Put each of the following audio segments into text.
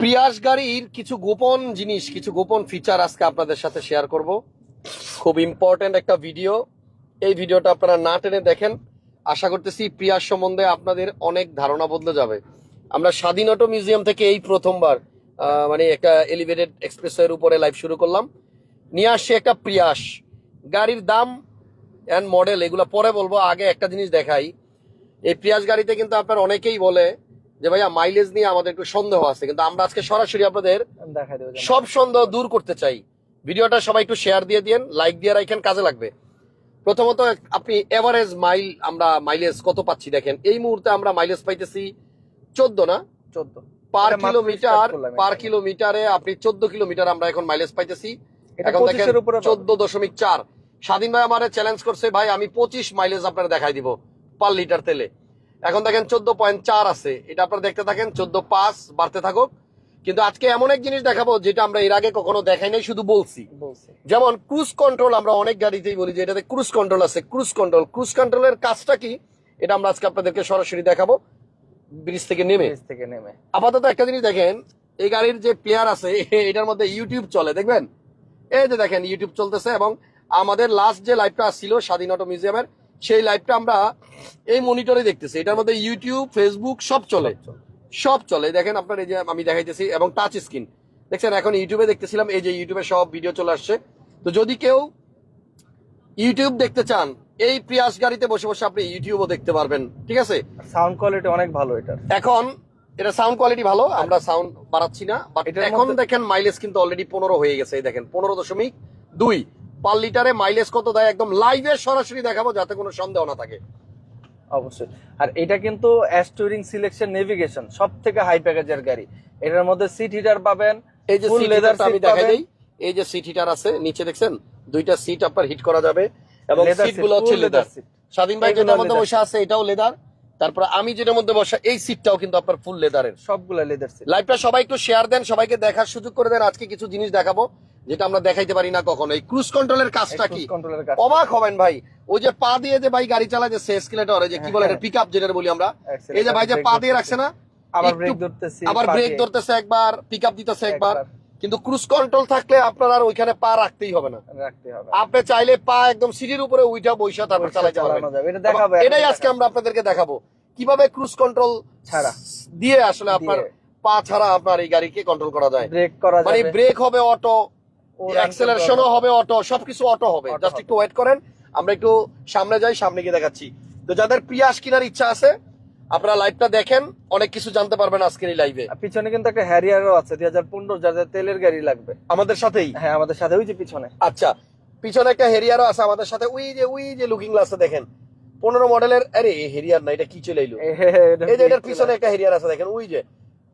Prius গাড়ির কিছু গোপন জিনিস, কিছু গোপন ফিচার আজকে আপনাদের সাথে শেয়ার করব। খুব ইম্পর্টেন্ট একটা ভিডিও এই ভিডিওটা আপনারা না টেনে দেখেন। আশা করতেছি প্রিয়াস সম্বন্ধে আপনাদের অনেক ধারণা বদলে যাবে। আমরা স্বাধীন অটো মিউজিয়াম থেকে এই প্রথমবার মানে একটা এলিভেটেড এক্সপ্রেসওয়ের উপরে লাইভ শুরু করলাম। নিয়ে আসছে একটা প্রিয়াস। গাড়ির দাম অ্যান্ড মডেল এগুলো পরে বলব, আগে একটা জিনিস দেখাই। এই প্রিয়াস গাড়িতে কিন্তু আপনার অনেকেই বলে যে ভাইয়া মাইলেজ নিয়ে আমাদের একটু সন্দেহ আছে কিন্তু আমরা আজকে সরাসরি আপনাদের। সব সন্দেহ দূর করতে চাই। ভিডিওটা সবাই একটু শেয়ার দিয়ে দিন লাইক দিয়ে রাখেন কাজে লাগবে। প্রথমত আপনি এভারেজ মাইল আমরা মাইলেজ কত পাচ্ছি দেখেন। এই মুহূর্তে আমরা মাইলেজ পাইতেছি চোদ্দ না? চোদ্দ। পার কিলোমিটার পার কিলোমিটারে আপনি চোদ্দ কিলোমিটার আমরা এখন মাইলেজ পাইতেছি। এখন দেখেন চোদ্দ দশমিক চার। স্বাধীন ভাই আমার চ্যালেঞ্জ করছে ভাই আমি পঁচিশ মাইলেজ আপনার দেখাই দিব পার লিটার তেলে। এখন দেখেন চোদ্দ পয়েন্ট চার আছে। এটা আপনারা দেখতে থাকেন চোদ্দ পাঁচ বাড়তে থাকুক। কিন্তু আজকে এমন এক জিনিস দেখাবো যেটা আমরা এর আগে কখনো দেখাই নাই শুধু বলছি। যেমন ক্রুজ কন্ট্রোল আমরা অনেক গাড়িতেই বলি যে এটাতে ক্রুজ কন্ট্রোল আছে। ক্রুজ কন্ট্রোল ক্রুজ কন্ট্রোলের কাজটা কি? এটা আমরা আজকে আপনাদেরকে সরাসরি দেখাবো ব্রিজ থেকে নেমে। থেকে নেমে। আপাতত একটা জিনিস দেখেন এই গাড়ির যে প্লেয়ার আছে এটার মধ্যে ইউটিউব চলে দেখবেন? এই যে দেখেন ইউটিউব চলতেছে এবং আমাদের লাস্ট যে লাইভটা ছিল স্বাধীন অটো মিউজিয়ামের সেই লাইভটা আমরা এই মনিটরে দেখতেছি। এটার মধ্যে ইউটিউব ফেসবুক সব চলে। সব চলে। দেখেন আপনার এই যে আমি দেখাইতেছি এবং টাচ স্ক্রিন দেখছেন এখন ইউটিউবে দেখতেছিলাম এই যে ইউটিউবে সব ভিডিও চলে আসছে। তো যদি কেউ ইউটিউব দেখতে চান এই প্রিয়াস গাড়িতে বসে বসে আপনি ইউটিউবও দেখতে পারবেন। ঠিক আছে? সাউন্ড কোয়ালিটি অনেক ভালো এটা এখন এটা সাউন্ড কোয়ালিটি ভালো আমরা সাউন্ড বাড়াচ্ছি না বাট এখন দেখেন মাইলেজ কিন্তু অলরেডি পনেরো হয়ে গেছে এই দেখেন পনেরো দশমিক দুই। পার লিটারে মাইলেজ কত দেয় একদম লাইভে সরাসরি দেখাবো যাতে কোনো সন্দেহ না থাকে। অবশ্যই। আর এটা কিন্তু অ্যাস্টুরিং সিলেকশন নেভিগেশন সব থেকে হাই প্যাকেজের গাড়ি। এটার মধ্যে সিট হিটার পাবেন এই যে সিট leather আমি দেখাই। দিই। এই যে সিট হিটার আছে নিচে দেখছেন? দুইটা সিট আপনার হিট করা যাবে। এবং Leather সিটগুলো হচ্ছে লেদার seat। স্বাধীন ভাই যেটার মধ্যে বসে আছে এটাও লেদার তারপর আমি যেটার মধ্যে বসা এই সিটটাও কিন্তু আপনার ফুল লেদারের সবগুলা লেদার সিট লাইভটা সবাই একটু শেয়ার দেন সবাইকে দেখার সুযোগ করে দেন আজকে কিছু জিনিস দেখাবো। যেটা আমরা দেখাইতে পারি না কখনো। এই ক্রুজ কন্ট্রোলের কাজটা কি? অবাক হবেন ভাই। ওই যে পা দিয়ে যে ভাই গাড়ি চালায় যে এসকেলেটর যে কি বলে পিক আপ যেটা বলি আমরা। এই যে ভাই যে পা দিয়ে রাখছে না আবার ব্রেক ধরতেছি আবার ব্রেক ধরতেছে একবার পিক আপ দিতেছে একবার। একবার। কিন্তু ক্রুজ কন্ট্রোল থাকলে আপনার আর ওইখানে পা রাখতেই হবে না। আপনি চাইলে পা একদম সিঁড়ির উপরে উইটা বৈশা তারপর চালাইতে পারবেন। যাবে। এটা এটাই আজকে আমরা আপনাদেরকে দেখাবো। কীভাবে ক্রুজ কন্ট্রোল ছাড়া। দিয়ে আসলে আপনার পা ছাড়া আপনার এই গাড়িকে কন্ট্রোল করা যায়। ব্রেক করা মানে ব্রেক হবে অটো অ্যাক্সেলারেশনও হবে। অটো সবকিছু অটো হবে। জাস্ট একটু ওয়েট করেন আমরা একটু সামনে যাই সামনে গিয়ে দেখাচ্ছি। তো যাদের পিয়াস কেনার ইচ্ছা আছে আপনারা লাইভটা দেখেন অনেক কিছু জানতে পারবেন আজকের এই লাইভে পিছনে কিন্তু একটা হ্যারিয়ারও আছে দুই হাজার পনেরো যাদের তেলের গাড়ি লাগবে। আমাদের সাথেই? হ্যাঁ আমাদের সাথে ওই যে পিছনে। আচ্ছা পিছনে একটা হেরিয়ারও আছে আমাদের সাথে ওই যে ওই যে লুকিং গ্লাসে দেখেন। পনেরো মডেলের আরে হেরিয়ার না এটা কি চলে এলো? এই যে এটার পিছনে একটা হেরিয়ার আছে দেখেন ওই যে।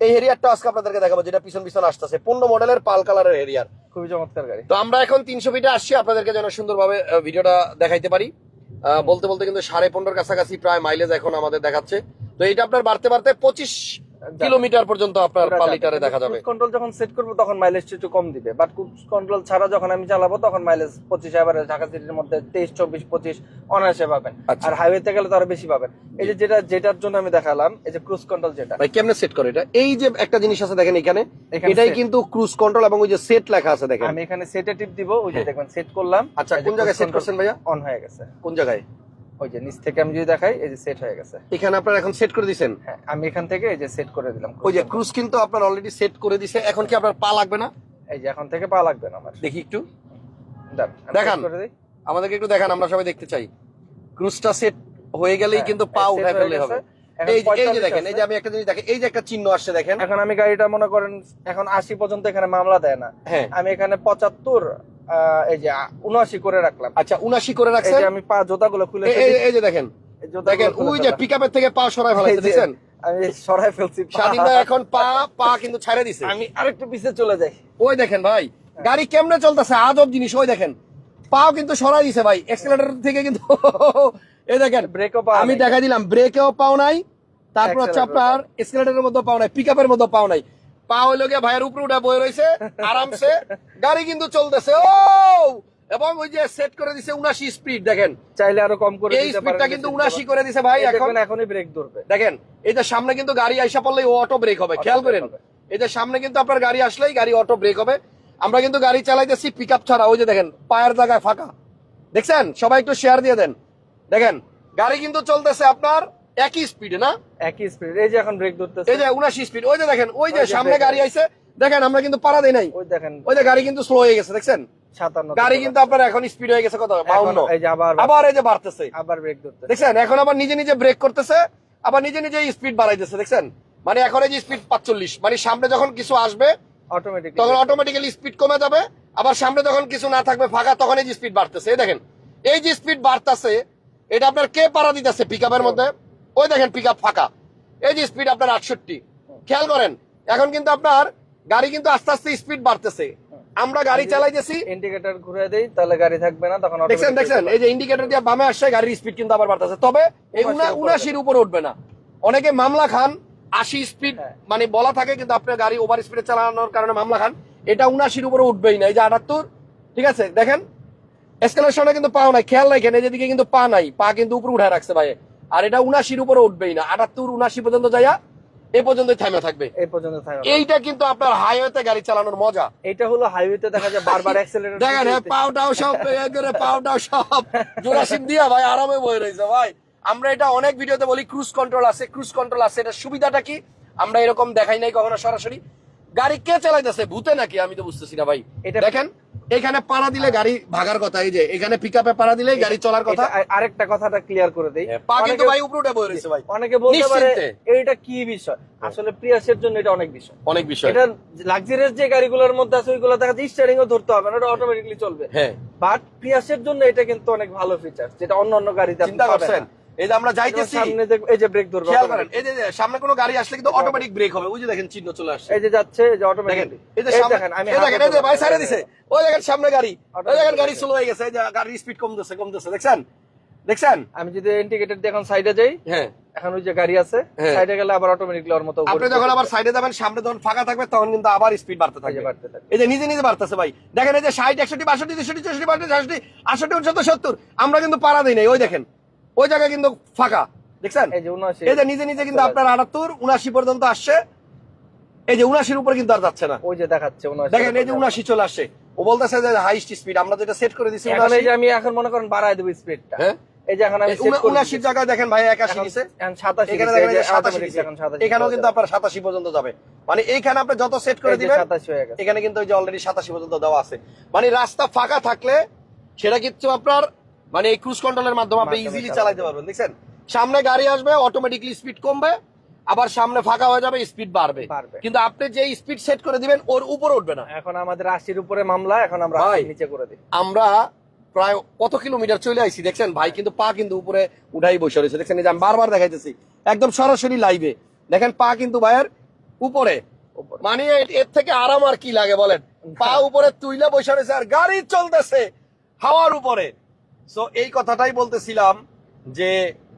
এই হেরিয়ারটা আজকে আপনাদেরকে দেখাবো যেটা পিছন পিছন আসতেছে। পনেরো মডেলের পাল কালারের হেরিয়ার। খুবই চমৎকার গাড়ি। তো আমরা এখন তিনশো ফিটে আসছি আপনাদেরকে যেন সুন্দরভাবে ভিডিওটা দেখাইতে পারি। আহ, বলতে বলতে কিন্তু সাড়ে পনেরোর কাছাকাছি প্রায় মাইলেজ এখন আমাদের দেখাচ্ছে। তো এটা আপনার বাড়তে বাড়তে পঁচিশ কিলোমিটার পর্যন্ত আপনার পার লিটারে দেখা যাবে। কন্ট্রোল যখন সেট করব তখন মাইলেজ একটু কম দিবে। বাট ক্রুজ কন্ট্রোল ছাড়া যখন আমি চালাবো তখন মাইলেজ পঁচিশ এবারে ঢাকা সিটির মধ্যে তেইশ চব্বিশ পঁচিশ অনায়াসে পাবেন। আচ্ছা। আর হাইওয়েতে গেলে তো আরও বেশি পাবেন। এই যে যেটা যেটার জন্য আমি দেখালাম এই যে ক্রুজ কন্ট্রোল যেটা। ভাই কেমনে সেট করে এটা? এই যে একটা জিনিস আছে দেখেন এখানে এখানে এটাই কিন্তু ক্রুজ কন্ট্রোল এবং ওই যে সেট লেখা আছে দেখেন। আমি এখানে সেটে টিপ দিব ওই যে হ্যাঁ। দেখবেন সেট করলাম। আচ্ছা কোন জায়গায় সেট করছেন ভাইয়া? অন হয়ে গেছে। কোন জায়গায়? ওই যে নিচ থেকে আমি যদি দেখাই এই যে সেট হয়ে গেছে। এখানে আপনার এখন সেট করে হ্যাঁ আমি এখান থেকে এই যে সেট করে দিলাম ওই যে ক্রুজ কিন্তু আপনার অলরেডি সেট করে দিছে এখন কি আপনার পা লাগবে না? এই যে এখন থেকে পা লাগবে না আমার। দেখি একটু। দেখান। আমাদেরকে একটু দেখান আমরা সবাই দেখতে চাই। ক্রুজটা সেট হয়ে গেলেই হ্যাঁ, কিন্তু পা এই set উঠায় ফেললে হবে। এই যে- এই যে 45 দেখেন এই যে আমি একটা জিনিস দেখেন এই যে একটা চিহ্ন আসছে দেখেন। এখন আমি গাড়িটা মনে করেন এখন আশি পর্যন্ত এখানে মামলা দেয় না। হ্যাঁ। আমি এখানে পঁচাত্তর এই যে উনআশি করে রাখলাম। আচ্ছা করে রাখছেন? আমি পা জোতাগুলো খুলে এই- যে দেখেন দেখেন ওই যে। পিকআপের থেকে পা সরাই আমি সরাই ফেলছি স্বাধীন এখন পা পা কিন্তু ছাড়ে দিছে। আমি আরেকটু পিছে চলে যাই। ওই দেখেন ভাই গাড়ি কেমনে চলতেছে? আজব জিনিস ওই দেখেন। পাও কিন্তু সরাই দিছে ভাই এক্সেলেটর থেকে কিন্তু এই দেখেন ব্রেকও পা আমি। দেখা দিলাম ব্রেকেও পাও নাই তারপর হচ্ছে আপনার এক্সেলেটরের মধ্যে পাও নাই পিক পিকআপের মধ্যে পাও নাই। পা হইল গিয়ে ভাইয়ের উপরে উঠে বয়ে রয়েছে আরামসে গাড়ি কিন্তু চলতেছে। ও! এবং ওই যে সেট করে দিছে উনাশি স্পিড দেখেন। চাইলে আরও কম করে এই স্পিডটা কিন্তু উনাশি করে দিছে ভাই এখন এখনই ব্রেক ধরবে। দেখেন এই যে সামনে কিন্তু গাড়ি আইসা পড়লে ও অটো ব্রেক হবে খেয়াল করেন। এই যে সামনে কিন্তু আপনার গাড়ি আসলেই গাড়ি অটো ব্রেক হবে। আমরা কিন্তু গাড়ি চালাইতেছি পিক আপ ছাড়া ওই যে দেখেন পায়ের জায়গায় ফাঁকা। দেখছেন? সবাই একটু শেয়ার দিয়ে দেন। দেখেন গাড়ি কিন্তু চলতেছে আপনার একই স্পিডে না? একই স্পিড এই যে এখন ব্রেক ধরতেছে। এই যে উনাশি স্পিড ওই যে দেখেন ওই যে সামনে গাড়ি আইছে দেখেন আমরা কিন্তু পাড়া দেই নাই। ওই দেখেন। ওই যে গাড়ি কিন্তু স্লো হয়ে গেছে দেখছেন? সাতান্ন গাড়ি কিন্তু আপনার এখন স্পিড হয়ে গেছে কত? বাউন্ন। এই যে আবার আবার এই যে বাড়তেছে। আবার ব্রেক ধরতেছে। দেখছেন? এখন আবার নিজে নিজে ব্রেক করতেছে আবার নিজে নিজে স্পিড বাড়াইতেছে দেখছেন? মানে এখন এই যে স্পিড পাঁচচল্লিশ মানে সামনে যখন কিছু আসবে অটোমেটিক তখন অটোমেটিক্যালি স্পিড কমে যাবে আবার সামনে যখন কিছু না থাকবে ফাঁকা তখন এই যে স্পিড বাড়তেছে। এই দেখেন এই যে স্পিড বাড়তেছে এটা আপনার কে পাড়া দিতেছে পিক মধ্যে? ওই দেখেন পিক ফাঁকা। এই যে স্পিড আপনার আটষট্টি। খেয়াল করেন এখন কিন্তু আপনার গাড়ি কিন্তু আস্তে আস্তে স্পিড বাড়তেছে। আমরা গাড়ি চালাইতেছি। ইন্ডিকেটর ঘুরে দেই তাহলে গাড়ি থাকবে না তখন দেখছেন দেখছেন এই যে ইন্ডিকেটর দিয়ে বামে আসছে গাড়ির স্পিড কিন্তু আবার বাড়তেছে। তবে এই উনাশির উপরে উঠবে না। অনেকে মামলা খান আশি স্পিড হ্যাঁ। মানে বলা থাকে কিন্তু আপনার গাড়ি ওভার স্পিডে চালানোর কারণে মামলা খান। এটা উনাশির উপরে উঠবেই না। এই যে আটাত্তর ঠিক আছে দেখেন এসকালেশনে কিন্তু পাও নাই খেয়াল রাখেন এই যেদিকে কিন্তু পা নাই পা কিন্তু উপরে উঠায় রাখছে ভাই। আর এটা উনাশির উপরে উঠবেই না। আটাত্তর উনাশি পর্যন্ত যাইয়া এ পর্যন্ত থামে থাকবে। এই পর্যন্ত থাকবে। এইটা কিন্তু আপনার হাইওয়েতে গাড়ি চালানোর মজা। এটা হলো হাইওয়েতে দেখা যায় বারবার অ্যাক্সেলারেটর দেখেন হ্যাঁ পাউটাও সব করে পাউটাও সব। জোড়াশিপ দিয়া ভাই আরামে বয়ে রয়েছে ভাই। আমরা এটা অনেক ভিডিওতে বলি ক্রুজ কন্ট্রোল আছে ক্রুজ কন্ট্রোল আছে। এটা সুবিধাটা কি? আমরা এরকম দেখাই নাই কখনো সরাসরি। গাড়ি কে চালাইতেছে? ভূতে নাকি? আমি তো বুঝতেছি না ভাই। এটা- দেখেন এখানে পাড়া দিলে গাড়ি ভাগার কথা এই যে এখানে পিকআপে পাড়া দিলে গাড়ি চলার কথা। আরেকটা কথাটা ক্লিয়ার করে দেই। পা কিন্তু অনেকে- ভাই উপরে উঠে বয়ে রয়েছে ভাই। অনেকে বলতে পারে এইটা কি বিষয়? আসলে প্রিয়াসের জন্য এটা অনেক বিষয়। অনেক বিষয়। এটা লাক্সারিয়াস যে গাড়িগুলোর মধ্যে আছে ওইগুলো দেখা যায় স্টারিং ও ধরতে হবে না ওটা অটোমেটিকলি চলবে। হ্যাঁ। বাট প্রিয়াসের জন্য এটা কিন্তু অনেক ভালো ফিচার যেটা অন্য অন্য গাড়িতে আপনি চিন্তা পাবেন। এই যে আমরা যাইতেছি সামনে এই যে ব্রেক ধরবে খেয়াল করেন এই যে সামনে কোনো গাড়ি আসলে কিন্তু অটোমেটিক ব্রেক হবে ওই যে দেখেন চিহ্ন চলে আসছে এই যে যাচ্ছে এই যে অটোমেটিক এই যে সামনে দেখেন আমি এই দেখেন এই যে ভাই সাইডে দিছে ওই দেখেন সামনে গাড়ি ওই দেখেন গাড়ি স্লো হয়ে গেছে এই যে গাড়ির স্পিড কমতেছে কমতেছে দেখছেন দেখছেন আমি যদি ইন্ডিকেটর দিয়ে এখন সাইডে যাই হ্যাঁ এখন ওই যে গাড়ি আছে হ্যাঁ। সাইডে গেলে আবার অটোমেটিকলি ওর মতো আপনি যখন আবার সাইডে যাবেন সামনে যখন ফাঁকা থাকবে তখন কিন্তু আবার স্পিড বাড়তে থাকবে বাড়তে থাকে এই যে নিজে নিজে বাড়তেছে ভাই দেখেন এই যে ষাট একষট্টি বাষট্টি তেষট্টি চৌষট্টি বাষট্টি ষাটটি আষট্টি উনসত্তর সত্তর আমরা কিন্তু পাড়া দিই নাই ওই দেখেন ওই জায়গায় কিন্তু ফাঁকা। দেখছেন? এই যে নিজে নিজে কিন্তু আপনার আটাত্তর উনাশি পর্যন্ত আসছে। এই যে উনাশির উপরে কিন্তু আর যাচ্ছে না। ওই যে দেখাচ্ছে দেখেন এই যে উনাশি চলে আসছে। ও বলতেছে যে হাইস্ট স্পিড আমরা যেটা সেট করে দিছি এখন এই যে আমি এখন মনে করেন বাড়ায় দেবো স্পিডটা হ্যাঁ? এই যে এখন আমি উনাশির জায়গায় দেখেন ভাই একাশি এখন- নিছে। এখন 87 এখানে দেখেন এই এই যে যে সাতাশি এখন 87 এখানেও কিন্তু আপনার সাতাশি পর্যন্ত যাবে। মানে এইখানে আপনি যত সেট করে এই যে দিবেন 87 গেছে। এখানে কিন্তু ওই যে অলরেডি সাতাশি পর্যন্ত দেওয়া আছে। মানে রাস্তা ফাঁকা থাকলে সেটা কিন্তু আপনার মানে এই ক্রুজ কন্ট্রোলের মাধ্যমে আপনি ইজিলি চালাতে পারবেন দেখছেন? সামনে গাড়ি আসবে অটোমেটিকলি স্পিড কমবে আবার সামনে ফাঁকা হয়ে যাবে স্পিড বাড়বে। কিন্তু আপনি যে স্পিড সেট করে দিবেন ওর উপরে উঠবে না। এখন আমাদের আশির উপরে মামলা এখন আমরা নিচে করে দিই। আমরা প্রায় কত কিলোমিটার চলে আইছি দেখছেন? ভাই কিন্তু পা কিন্তু উপরে উঠাই বসে রয়েছে। দেখছেন আমি বারবার দেখাইতেছি একদম সরাসরি লাইভে দেখেন পা কিন্তু ভাইয়ের উপরে। উপরে। মানে এর থেকে আরাম আর কি লাগে বলেন? পা উপরে তুইলা বসে রয়েছে আর গাড়ি চলতেছে হাওয়ার উপরে। সো এই কথাটাই বলতেছিলাম যে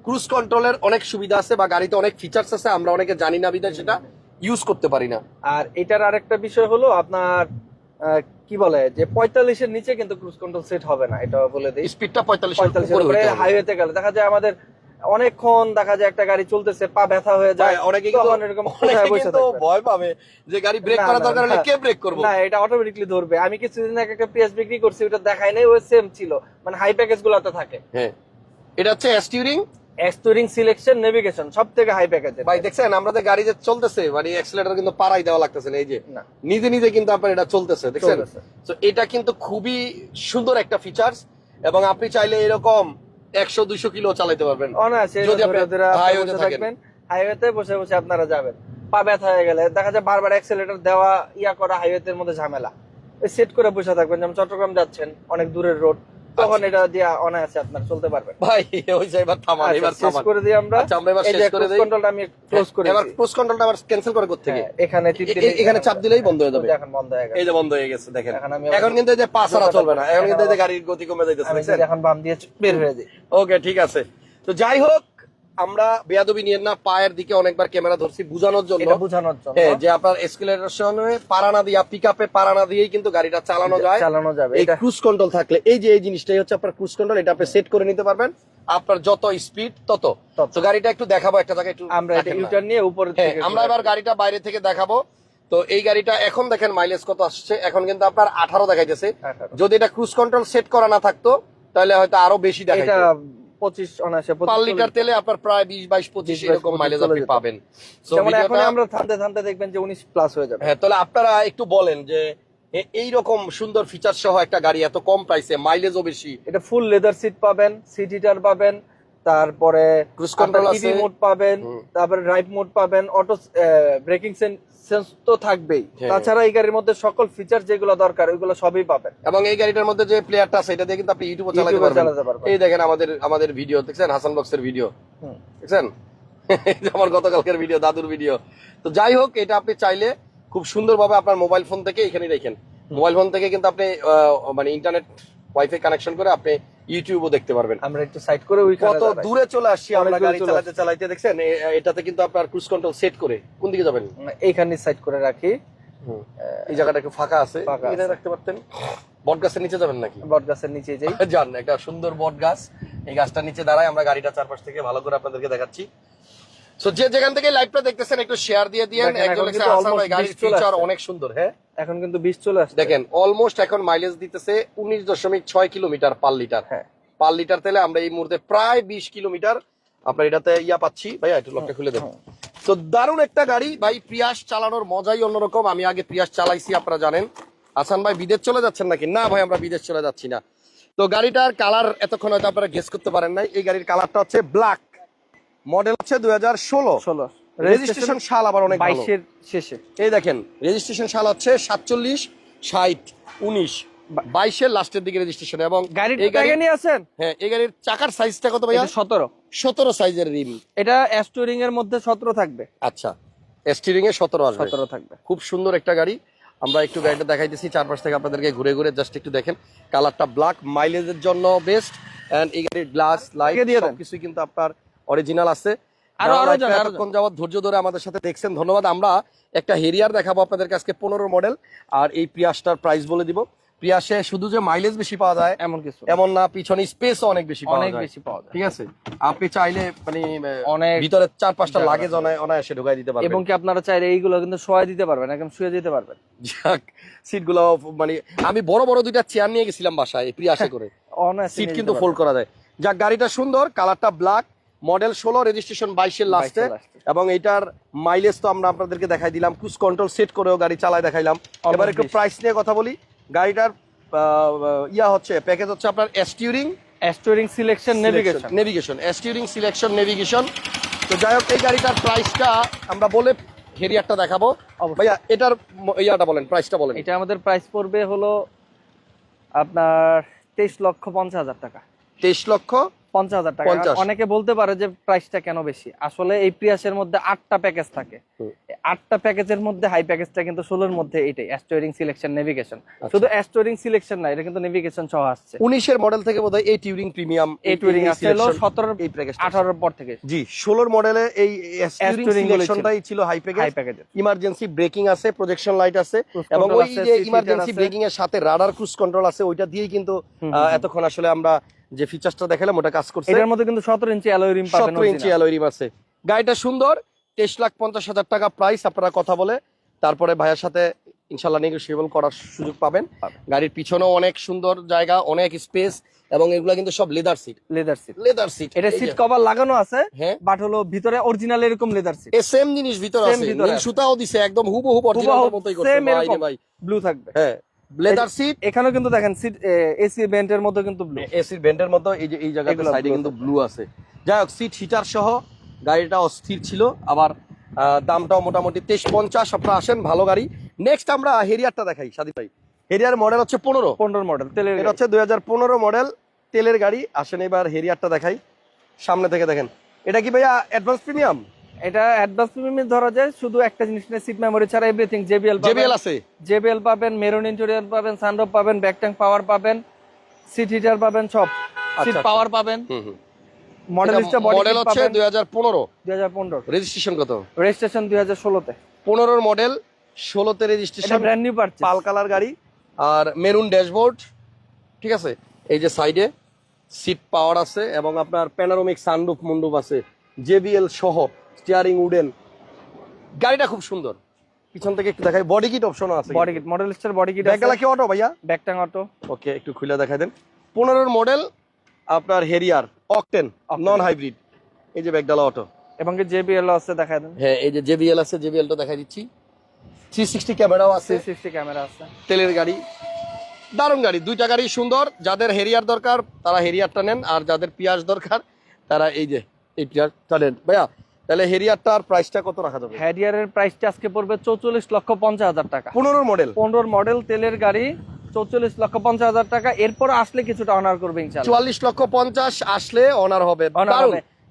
ক্রুজ কন্ট্রোলের অনেক সুবিধা আছে বা গাড়িতে অনেক ফিচার্স আছে আমরা অনেকে জানি না বিধায় সেটা ইউজ করতে পারি না। আর এটার আরেকটা বিষয় হলো আপনার আহ, কি বলে যে পঁয়তাল্লিশের নিচে কিন্তু ক্রুজ কন্ট্রোল সেট হবে না এটা বলে দিই। স্পিডটা পঁয়তাল্লিশ পঁয়তাল্লিশের উপরে হাইওয়েতে গেলে। দেখা যায় আমাদের অনেকক্ষণ দেখা যায় একটা গাড়ি চলতেছে পা ব্যথা হয়ে যায় অনেকে কিন্তু। ভয় পাবে যে গাড়ি ব্রেক করা দরকার হলে কে ব্রেক করবে? না এটা অটোমেটিকলি ধরবে। আমি কিছুদিন আগে একটা পিএস বিক্রি করছি ওটা দেখাই নাই ওই সেম ছিল। মানে হাই প্যাকেজ গুলাতে থাকে। হ্যাঁ। এটা হচ্ছে স্টিউরিং এক্সটুরিং সিলেকশন নেভিগেশন সব থেকে হাই প্যাকেজের ভাই দেখছেন আমরা যে গাড়ি যে চলতেছে মানে এক্সেলেটর কিন্তু পাড়াই দেওয়া লাগতেছে না এই যে নিজে নিজে কিন্তু আপনার এটা চলতেছে দেখছেন? তো এটা কিন্তু খুবই সুন্দর একটা ফিচার্স এবং আপনি চাইলে এরকম একশো দুইশো কিলো চালাইতে পারবেন। অনায়াসে যদি হাইওয়েতে। থাকবেন হাইওয়েতে বসে বসে আপনারা যাবেন। পা ব্যথা হয়ে গেলে দেখা যায় বারবার অ্যাক্সেলেটার দেওয়া ইয়া করা হাইওয়েতে মধ্যে ঝামেলা। সেট করে বসে থাকবেন যেমন চট্টগ্রাম যাচ্ছেন অনেক দূরের রোড তখন আচ্ছা। এটা দিয়ে অনায়াসে আপনার চলতে পারবেন। ভাই ওই যে এবার থামান আচ্ছা, এবার শেষ করে দিই আমরা। আচ্ছা, আমরা এবার শেষ করে দিই। controlটা আমি ক্লোজ করে এবার ক্লোজ কন্ট্রোলটা আবার ক্যান্সেল করে করতে থেকে এখানে টিপ এ- দিলেই- এখানে চাপ দিলেই বন্ধ হয়ে যাবে। এখন বন্ধ হয়ে গেছে। এই যে বন্ধ হয়ে গেছে দেখেন। এখন আমি এখন কিন্তু এই যে পা ছাড়া চলবে না। এখন কিন্তু এই যে গাড়ির গতি কমে যাইতেছে এখন বাম দিয়ে বের হয়ে যায় ওকে ঠিক আছে। তো যাই হোক আমরা বেয়াদবি নিয়ে না পায়ের দিকে অনেকবার ক্যামেরা ধরছি বুঝানোর জন্য। বোঝানোর জন্য। হ্যাঁ যে আপনার এসকেলেটরে পারানা দিয়া পিক আপে পারানা দিয়েই কিন্তু গাড়িটা চালানো যায়। চালানো যাবে এই ক্রুজ কন্ট্রোল থাকলে এই যে এই জিনিসটাই হচ্ছে আপনার ক্রুজ কন্ট্রোল এটা আপনি সেট করে নিতে পারবেন। আপনার যত স্পিড তত। তো গাড়িটা একটু দেখাবো একটা জায়গায় একটু আমরা এটা ইউটার নিয়ে উপরে হ্যাঁ থেকে আমরা এবার গাড়িটা বাইরে থেকে দেখাবো। তো এই গাড়িটা এখন দেখেন মাইলেজ কত আসছে। এখন কিন্তু আপনার আঠারো দেখাইতেছে। যদি এটা ক্রুজ কন্ট্রোল সেট করা না থাকতো তাহলে হয়তো আরও বেশি এটা দেখাইতো। পঁচিশ অনায়াসে পার লিটার তেলে আপনার প্রায় বিশ বাইশ পঁচিশ এরকম মাইলেজ আপনি পাবেন এখন আমরা থামতে থামতে দেখবেন যে উনিশ প্লাস হয়ে যাবে হ্যাঁ তাহলে আপনারা একটু বলেন যে এ- এইরকম সুন্দর ফিচার সহ একটা গাড়ি এত কম প্রাইসে মাইলেজও বেশি এটা ফুল লেদার সিট পাবেন সিট হিটার পাবেন তারপরে control আছে। মোড পাবেন। তারপরে ড্রাইভ মোড পাবেন অটো ব্রেকিং সেন্স তো থাকবেই। হ্যাঁ। তাছাড়া এই গাড়ির মধ্যে সকল ফিচার যেগুলো দরকার ওইগুলো সবই পাবেন। এবং এই গাড়িটার মধ্যে যে প্লেয়ারটা আছে এটা দিয়ে কিন্তু আপনি ইউটিউবে চালাতে পারবেন। এই দেখেন আমাদের আমাদের ভিডিও দেখছেন? হাসান বক্সের ভিডিও। দেখছেন? আমার গতকালকের ভিডিও দাদুর ভিডিও তো যাই হোক এটা আপনি চাইলে খুব সুন্দরভাবে আপনার মোবাইল ফোন থেকে এখানে রেখেন মোবাইল ফোন থেকে কিন্তু আপনি মানে ইন্টারনেট ওয়াইফাই কানেকশন করে আপনি ইউটিউবও দেখতে পারবেন। আমরা একটু সাইড করে ওইখানে কত দূরে চলে আসছি আমরা গাড়ি চলে চালাতে চালাইতে দেখছেন? এটাতে কিন্তু আপনার ক্রুজ কন্ট্রোল সেট করে। কোন দিকে যাবেন? এইখানে সাইড করে রাখি। এই জায়গাটা একটু ফাঁকা আছে? এখানে রাখতে পারতেন? বট গাছের নিচে যাবেন নাকি? বট গাছের নিচে যাই। যান একটা সুন্দর বট গাছ। এই গাছটার নিচে দাঁড়ায় আমরা গাড়িটা চারপাশ থেকে ভালো করে আপনাদেরকে দেখাচ্ছি। সো যে যেখান থেকে লাইভটা দেখতেছেন একটু শেয়ার দিয়ে দিয়েন। দেখেন, একজন লেখছে ভাই গাড়ির ফিচার অনেক সুন্দর হ্যাঁ? এখন কিন্তু বিশ চলে আসছে। দেখেন অলমোস্ট এখন মাইলেজ দিতেছে উনিশ দশমিক ছয় কিলোমিটার পার লিটার হ্যাঁ। পার লিটার তেলে আমরা এই মুহূর্তে প্রায় বিশ কিলোমিটার আপনার এটাতে ইয়া পাচ্ছি। ভাইয়া একটু লকটা খুলে দেবো তো দারুণ একটা গাড়ি। ভাই প্রিয়াস চালানোর মজাই অন্যরকম। আমি আগে প্রিয়াস চালাইছি আপনারা জানেন। আসান ভাই বিদেশ চলে যাচ্ছেন নাকি? না ভাই আমরা বিদেশ চলে যাচ্ছি না। তো গাড়িটার কালার এতক্ষণ হয়তো আপনারা গেস করতে পারেন নাই। এই গাড়ির কালারটা হচ্ছে ব্ল্যাক মডেল হচ্ছে দুই হাজার ষোলো। ষোলো। রেজিস্ট্রেশন সাল আবার অনেক বাইশের শেষে। এই দেখেন রেজিস্ট্রেশন সাল হচ্ছে সাতচল্লিশ ষাট উনিশ। বাইশের লাস্টের দিকে রেজিস্ট্রেশন এবং গাড়ির এই গাড়ি নিয়ে আছেন? হ্যাঁ এই গাড়ির চাকার সাইজটা কত ভাইয়া? সতেরো। সতেরো সাইজের রিম। এটা স্টোরিং এর মধ্যে সতেরো থাকবে। আচ্ছা স্টিরিং এ সতেরো আসবে। সতেরো থাকবে। খুব সুন্দর একটা গাড়ি। আমরা একটু গাড়িটা দেখাইতেছি চারপাশ থেকে আপনাদেরকে ঘুরে ঘুরে জাস্ট একটু দেখেন। কালারটা ব্ল্যাক মাইলেজের জন্য বেস্ট এন্ড এই গাড়ির গ্লাস লাইট দিয়ে? সবকিছুই কিন্তু আপনার অরিজিনাল আছে। আরো- যারা আরও live টা যান, আরও এতক্ষণ যাবত ধৈর্য ধরে আমাদের সাথে দেখছেন ধন্যবাদ। আমরা একটা হেরিয়ার দেখাবো আপনাদের কাছে পনেরো মডেল আর এই প্রিয়াসটার প্রাইস বলে দিব। প্রিয়াসে শুধু যে মাইলেজ বেশি পাওয়া যায় এমন কিছু এমন না পিছনে স্পেসও অনেক বেশি অনেক বেশি পাওয়া যায়। ঠিক আছে? আপনি চাইলে মানে অনেক ভিতরে চার পাঁচটা লাগেজ অনায়াসে ঢুকাই দিতে পারবেন। এবং কি আপনারা চাইলে এইগুলো কিন্তু শোয়া দিতে পারবেন একদম শুয়ে দিতে পারবেন। যাক সিটগুলো মানে আমি বড় বড় দুইটা চেয়ার নিয়ে গেছিলাম বাসায় প্রিয়াসে করে। সিট কিন্তু ফোল্ড করা যায়। যাক গাড়িটা সুন্দর কালারটা ব্ল্যাক মডেল ষোলো রেজিস্ট্রেশন বাইশের। লাস্টে। এবং এটার মাইলেজ তো আমরা আপনাদেরকে দেখাই দিলাম। ক্রুজ কন্ট্রোল সেট করেও গাড়ি চালায় দেখাইলাম। এবার একটু। প্রাইস নিয়ে কথা বলি। গাড়িটার ইয়া হচ্ছে প্যাকেজ হচ্ছে আপনার steering steering selection navigation navigation steering selection navigation তো যাই হোক এই গাড়িটার প্রাইসটা আমরা বলে হেরিয়ারটা দেখাবো। ভাইয়া এটার ইয়াটা বলেন প্রাইসটা বলেন। এটা আমাদের প্রাইস পড়বে হলো আপনার তেইশ লক্ষ পঞ্চাশ হাজার টাকা। তেইশ লক্ষ পঞ্চাশ হাজার টাকা। অনেকে বলতে পারে যে প্রাইসটা কেন বেশি? আসলে এই প্রিয়াসের মধ্যে আটটা প্যাকেজ থাকে। আটটা প্যাকেজের মধ্যে হাই প্যাকেজটা কিন্তু ষোলোর মধ্যে এইটাই স্টোরিং সিলেকশন নেভিগেশন। শুধু স্টোরিং সিলেকশন না এটা কিন্তু নেভিগেশন সহ আসছে। উনিশের মডেল থেকে বোধহয় এই টিউরিং প্রিমিয়াম এই টুরিং আসছে হলো সতেরো এই প্যাকেজ আঠারোর পর থেকে। জি ষোলোর মডেলে এই। সিলেকশনটাই ছিল হাই প্যাকেজ হাই প্যাকেজের ইমার্জেন্সি ব্রেকিং আছে প্রজেকশন লাইট আছে এবং ওই যে ইমার্জেন্সি ব্রেকিং এর সাথে রাডার ক্রুজ কন্ট্রোল আছে ওইটা দিয়েই কিন্তু। এতক্ষণ আসলে আমরা যে ফিচারসটা দেখালাম ওটা কাজ করছে। এটার মধ্যে কিন্তু সতেরো ইঞ্চি অ্যালয় রিম পাবেন সতেরো ইঞ্চি অ্যালয় রিম আছে। গাড়িটা সুন্দর তেইশ লাখ পঞ্চাশ হাজার টাকা প্রাইস আপনারা কথা বলে তারপরে ভাইয়ের সাথে ইনশাল্লাহ নেগোসিয়েবল করার সুযোগ পাবেন। গাড়ির পিছনেও অনেক সুন্দর জায়গা অনেক স্পেস এবং এগুলা কিন্তু সব leather seat leather seat leather seat এটা সিট কভার লাগানো আছে হ্যাঁ। বাট হলো ভিতরে অরিজিনাল এরকম লেদার সিট এ সেম জিনিস ভিতর আছে। নীল। সুতাও দিছে একদম হুবহু অরিজিনাল মতোই করছে। ভাই ভাই। ব্লু থাকবে। হ্যাঁ। লেদার সিট এখানেও কিন্তু দেখেন সিট এসি বেন্টের মধ্যে কিন্তু ব্লু এসির ভেন্টের মতো এই যে এই জায়গাতে সাইডে কিন্তু ব্লু আছে। যাই হোক সিট হিটার সহ গাড়িটা অস্থির ছিল। আবার দামটাও মোটামুটি তেইশ পঞ্চাশ আপনারা আসেন ভালো গাড়ি। নেক্সট আমরা হেরিয়ারটা দেখাই সাদি ভাই। হেরিয়ার মডেল হচ্ছে পনেরো। পনেরো মডেল তেলের এটা হচ্ছে দুই পনেরো মডেল তেলের গাড়ি। আসেন এবার হেরিয়ারটা দেখাই। সামনে থেকে দেখেন। এটা কি ভাইয়া অ্যাডভান্স প্রিমিয়াম এটা অ্যাডভান্স প্রিমিয়াম ধরা যায় শুধু একটা জিনিস নেই সিট মেমোরি ছাড়া এভরিথিং জেবিএল জেবিএল আছে। জেবিএল পাবেন মেরুন ইন্টেরিয়র পাবেন সানরুফ পাবেন ব্যাক ট্যাঙ্ক পাওয়ার পাবেন সিট হিটার পাবেন সব। সিট আচ্ছা। পাওয়ার পাবেন। হুম হুম। বডি মডেল হচ্ছে দুই হাজার পনেরো। দুই হাজার পনেরো। রেজিস্ট্রেশন কত? রেজিস্ট্রেশন দুই হাজার ষোলোতে। পনেরোর মডেল ষোলোতে এটা registration brand new purchase pearl colour গাড়ি আর মেরুন ড্যাশবোর্ড ঠিক আছে? এই যে সাইডে সিট পাওয়ার আছে এবং আপনার প্যানারোমিক সানরুফ মন্ডুপ আছে। জেবিএল সহ স্টিয়ারিং উডেন গাড়িটা খুব সুন্দর। পিছন থেকে একটু দেখাই বডি কিট অপশনও আছে body kit model star body kit ব্যাগগুলা কি অটো ভাইয়া? ব্যাকটাং অটো ওকে একটু খুলে দেখাই দেন। পনেরোর মডেল আপনার হেরিয়ার অকটেন নন হাইব্রিড এই যে ব্যাগডালা অটো এবং কি জেবিএল আছে দেখায় দেন। হ্যাঁ এই যে জেবিএল আছে জেবিএলটা দেখাই দিচ্ছি। থ্রি সিক্সটি ক্যামেরাও আছে। থ্রি সিক্সটি ক্যামেরা আছে। তেলের গাড়ি। দারুণ গাড়ি দুইটা গাড়ি সুন্দর। যাদের হেরিয়ার দরকার তারা হেরিয়ারটা নেন। আর যাদের পিয়াজ দরকার তারা এই যে এই পিয়াজটা নেন। ভাইয়া তাহলে হেরিয়ারটার প্রাইসটা কত রাখা যাবে? হ্যারিয়ারের প্রাইসটা আজকে পড়বে চৌচল্লিশ লক্ষ পঞ্চাশ হাজার টাকা। পনেরোর মডেল পনেরোর মডেল তেলের গাড়ি চৌচল্লিশ লক্ষ পঞ্চাশ হাজার টাকা। এরপর আসলে কিছুটা অনার করবে চুয়াল্লিশ লক্ষ পঞ্চাশ আসলে অনার হবে।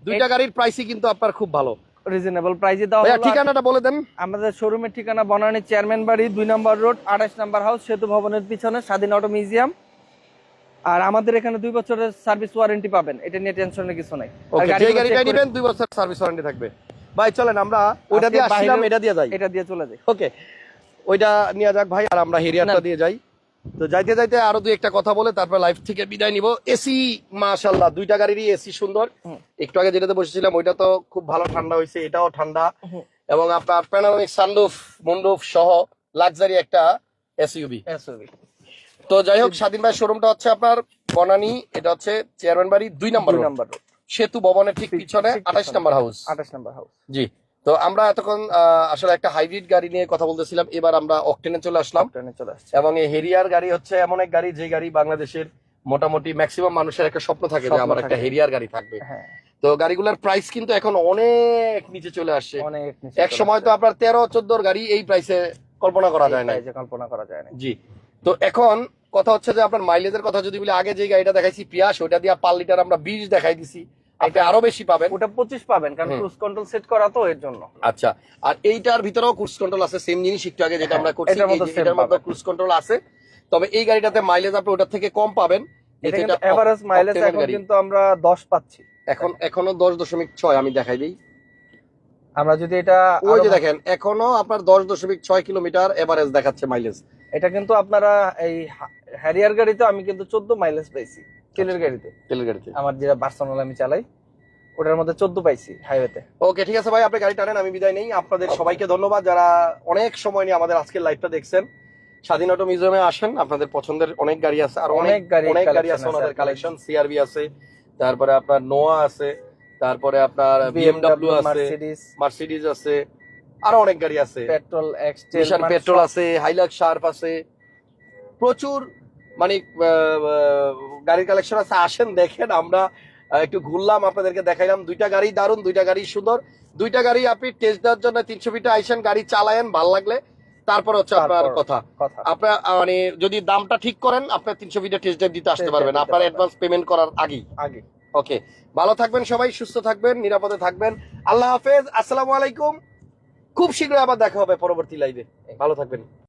দুইটা গাড়ির প্রাইসই কিন্তু আপনার খুব ভালো। রিজনেবল প্রাইসে দেওয়া ভাইয়া ঠিকানাটা বলে দেন। আমাদের শোরুমের ঠিকানা বনানী চেয়ারম্যান বাড়ি দুই নম্বর রোড আঠাশ নম্বর হাউস সেতু ভবনের পিছনে স্বাধীন অটো মিউজিয়াম। আর আমাদের এখানে দুই বছরের সার্ভিস ওয়ারেন্টি পাবেন। এটা নিয়ে টেনশনের কিছু নাই। গাড়িটা নেবেন দুই বছর সার্ভিস ওয়ারেন্টি থাকবে। ভাই চলেন আমরা ওইটা দিয়ে বাইরেও- এটা দিয়ে যাই। এটা দিয়ে চলে যাই। ওকে ওইটা নিয়ে যাক ভাই আর আমরা হেরিয়ারটা দিয়ে যাই। তো যাইতে যাইতে আরও দুই একটা কথা বলে তারপর লাইফ থেকে বিদায় নিব। এসি মাশাল্লাহ দুইটা গাড়িরই এসি সুন্দর। একটু আগে যেটাতে বসেছিলাম ওইটা তো খুব ভালো ঠান্ডা হয়েছে এটাও ঠান্ডা। এবং আপনার প্যানোরামিক সানরুফ মুন্ডুফ সহ লাক্সারি একটা এসইউবি এসওবি তো যাই হোক স্বাধীন ভাই শোরুমটা হচ্ছে আপনার বনানী এটা হচ্ছে চেয়ারম্যান বাড়ি দুই নম্বর। নম্বর সেতু ভবনের ঠিক পিছনে আঠাশ নম্বর হাউস আঠাশ নম্বর হাউস জি তো আমরা এতক্ষণ আসলে একটা হাইব্রিড গাড়ি নিয়ে কথা বলতেছিলাম এবার আমরা অকটেনে চলে আসলাম। চলে আসছে। এবং এই হেরিয়ার গাড়ি হচ্ছে এমন এক গাড়ি যে গাড়ি বাংলাদেশের মোটামুটি ম্যাক্সিমাম মানুষের একটা স্বপ্ন থাকে যে আমার একটা হেরিয়ার গাড়ি থাকবে। হ্যাঁ। তো গাড়িগুলোর প্রাইস কিন্তু এখন অনেক নিচে চলে আসছে। এক সময় তো আপনার তেরো চোদ্দোর গাড়ি এই প্রাইসে কল্পনা করা যায় না কল্পনা করা যায় না জি তো এখন কথা হচ্ছে যে আপনার মাইলেজের কথা যদি বলি আগে যে গাড়িটা দেখাইছি পিয়াস ওইটা দিয়ে পার লিটার আমরা বিশ দেখাই দিছি। আপনি আরও বেশি পাবেন। ওটা পঁচিশ পাবেন কারণ ক্রুজ কন্ট্রোল সেট করা তো এর জন্য। আচ্ছা আর এইটার ভিতরেও ক্রুজ কন্ট্রোল আছে সেম জিনিস একটু আগে যেটা আমরা করছি এটার মধ্যে। ক্রুজ কন্ট্রোল আছে। তবে এই গাড়িটাতে মাইলেজ আপনি ওটার থেকে কম পাবেন। এটা কিন্তু এভারেজ মাইলেজ এখন কিন্তু আমরা দশ পাচ্ছি। এখন এখনও দশ দশমিক ছয় আমি দেখাই দিই। আমরা যদি এটা ওই যে দেখেন এখনও আপনার দশ দশমিক ছয় কিলোমিটার এভারেজ দেখাচ্ছে মাইলেজ এটা কিন্তু আপনারা এই হ্যারিয়ার গাড়িতে আমি কিন্তু চোদ্দ মাইলেজ পাইছি তেলের গাড়িতে। তেলের গাড়িতে। আমার যেটা পার্সোনাল আমি চালাই ওটার মধ্যে চোদ্দ পাইছি হাইওয়েতে ওকে ঠিক আছে ভাই আপনি গাড়ি টানেন আমি বিদায় নেই। আপনাদের সবাইকে ধন্যবাদ যারা অনেক সময় নিয়ে আমাদের আজকের লাইভটা দেখছেন। স্বাধীন অটো মিউজিয়ামে আসেন আপনাদের পছন্দের অনেক গাড়ি আছে আর অনেক গাড়ি অনেক গাড়ি আছে ওনাদের। কালেকশন সিআরবি আছে তারপরে আপনার নোয়া আছে তারপরে আপনার বিএমডব্লিউ আছে মার্সিডিজ মার্সিডিজ আছে আরও অনেক গাড়ি আছে। পেট্রোল এক্সটেল পেট্রোল আছে হাইলাক্স শার্প আছে। প্রচুর মানে গাড়ির কালেকশন আছে। আসেন দেখেন আমরা একটু ঘুরলাম আপনাদেরকে দেখাইলাম। দুইটা গাড়ি দারুণ দুইটা গাড়ি সুন্দর। দুইটা গাড়ি আপনি টেস্ট দেওয়ার জন্য তিনশো ফিটে আইসেন গাড়ি চালায়েন ভালো লাগলে। তারপর হচ্ছে আপনার কথা। কথা। আপনার মানে যদি দামটা ঠিক করেন আপনার তিনশো ফিটে টেস্ট ড্রাইভ দিতে আসতে পারবেন। আপনার অ্যাডভান্স পেমেন্ট করার আগেই। আগে ওকে ভালো থাকবেন সবাই সুস্থ থাকবেন নিরাপদে থাকবেন। আল্লাহ হাফেজ আসসালামু আলাইকুম। খুব শীঘ্রই আবার দেখা হবে পরবর্তী লাইভে ভালো থাকবেন।